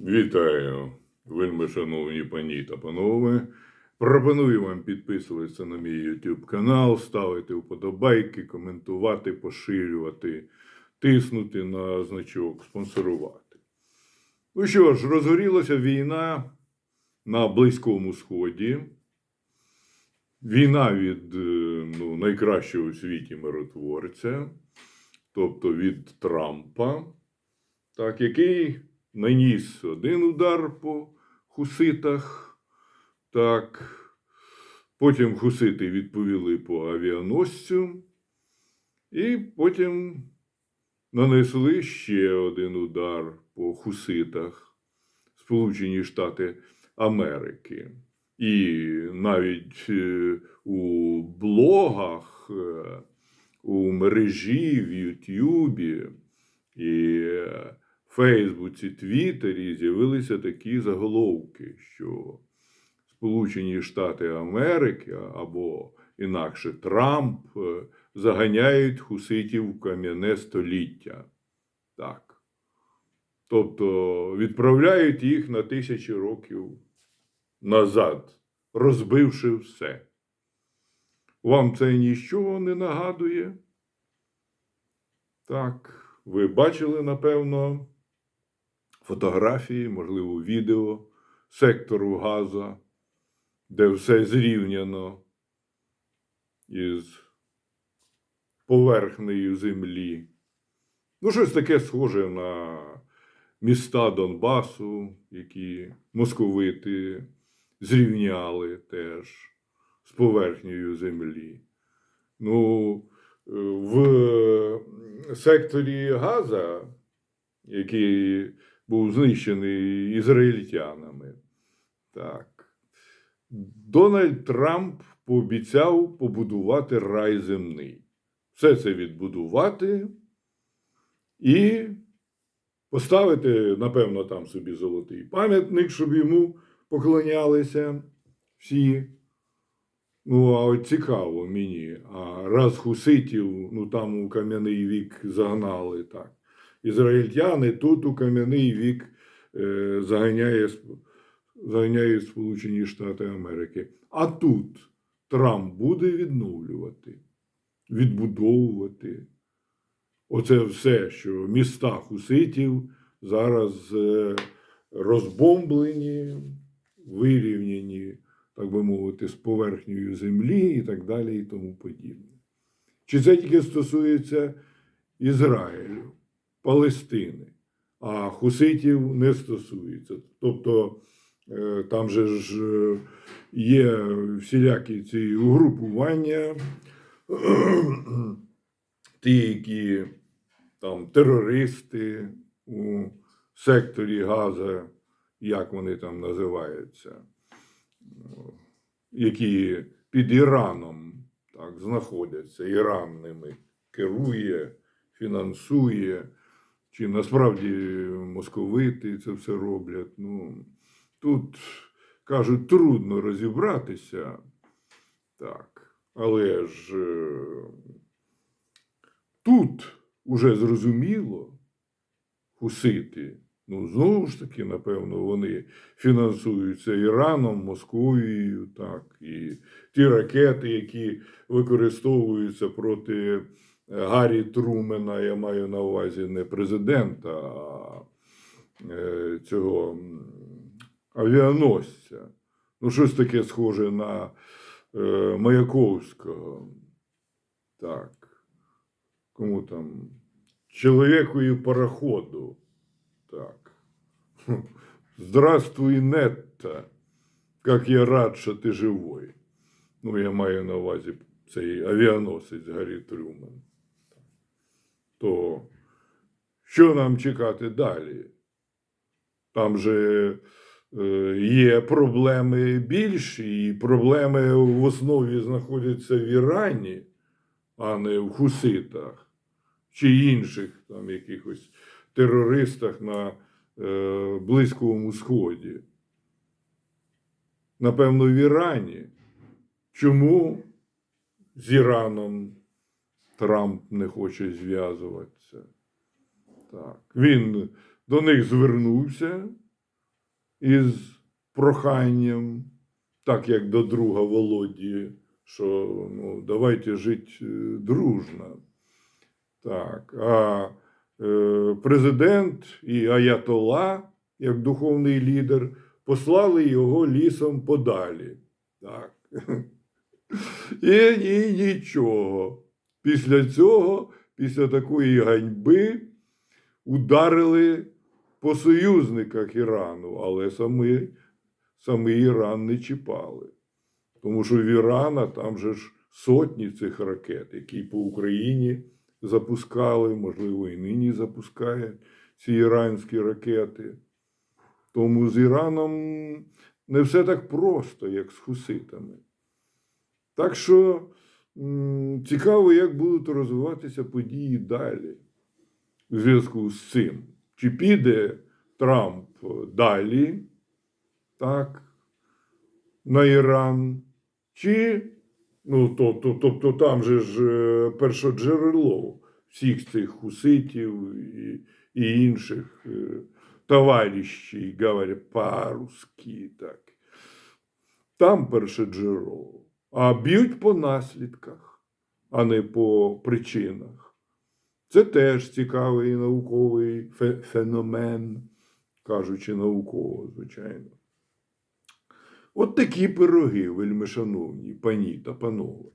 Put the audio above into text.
Вітаю, вельми шановні пані та панове. Пропоную вам підписуватися на мій YouTube канал, ставити вподобайки, коментувати, поширювати, тиснути на значок, спонсорувати. Ну що ж, розгорілася війна на Близькому Сході. Війна від е, ну, найкращого у світі миротворця, тобто від Трампа, так, який наніс один удар по хуситах. Так, потім хусити відповіли по авіаносцю, і потім нанесли ще один удар по хуситах Сполучені Штати Америки. І навіть е, у блогах, е, у мережі, в Ютюбі і е, Фейсбуці, Твіттері з'явилися такі заголовки, що Сполучені Штати Америки або інакше Трамп е, заганяють хуситів в кам'яне століття. Так. Тобто відправляють їх на тисячі років назад, розбивши все. Вам це нічого не нагадує? Так, ви бачили, напевно, фотографії, можливо, відео сектору Газа, де все зрівняно із поверхнею землі. Ну, щось таке схоже на міста Донбасу, які московити зрівняли теж з поверхнею землі. Ну, е, в секторі Газа, який був знищений ізраїльтянами, так, Дональд Трамп пообіцяв побудувати рай земний. Все це відбудувати і поставити, напевно, там собі золотий пам'ятник, щоб йому поклонялися всі. Ну, а от цікаво мені. А раз хуситів, ну там у кам'яний вік загнали так. Ізраїльтяни тут у кам'яний вік е, заганяє, Сп- Сполучені Штати Америки. А тут Трамп буде відновлювати, відбудовувати. Оце все, що міста хуситів зараз е, розбомблені, вирівняні, так би мовити, з поверхнею землі і так далі, і тому подібне. Чи це тільки стосується Ізраїлю, Палестини, а хуситів не стосується. Тобто е, там же ж е, є всілякі ці угрупування, ті, які там терористи у секторі Газа, як вони там називаються, які під Іраном так, знаходяться. Іран ними керує, фінансує, чи насправді московити це все роблять. Ну, тут, кажуть, трудно розібратися. Так, але ж е, тут уже зрозуміло, хусити, ну, знову ж таки, напевно, вони фінансуються Іраном, Московією, так, і ті ракети, які використовуються проти Гаррі Трумена, я маю на увазі не президента, а е, цього авіаносця. Ну, щось таке схоже на е, Маяковського. Так. Кому там? Чоловіку і пароходу. Так. Здравствуй, Нетта. Как я рад, що ти живой. Ну, я маю на увазі цей авіаносець Гаррі Трюман. То що нам чекати далі? Там же е, є проблеми більші, і проблеми в основі знаходяться в Ірані, а не в хуситах чи інших там якихось терористах на е, Близькому Сході. Напевно, в Ірані. Чому з Іраном Трамп не хоче зв'язуватися? Так. Він до них звернувся із проханням, так як до друга Володі, що ну, давайте жити е, дружно. Так. А е, президент і Аятола, як духовний лідер, послали його лісом подалі. Так. І, і нічого. Після цього, після такої ганьби, ударили по союзниках Ірану, але самі, самий Іран не чіпали. Тому що в Ірана там же ж сотні цих ракет, які по Україні запускали, можливо, і нині запускають ці іранські ракети. Тому з Іраном не все так просто, як з хуситами. Так що цікаво, як будуть розвиватися події далі у зв'язку з цим. Чи піде Трамп далі, так, на Іран, чи, ну, то, то, тобто там же ж е, першоджерело всіх цих хуситів і, і інших е, товаришів, говорять по-русски, так. Там перше джерело. А б'ють по наслідках, а не по причинах. Це теж цікавий науковий феномен, кажучи науково, звичайно. От такі пироги, вельми шановні пані та панове.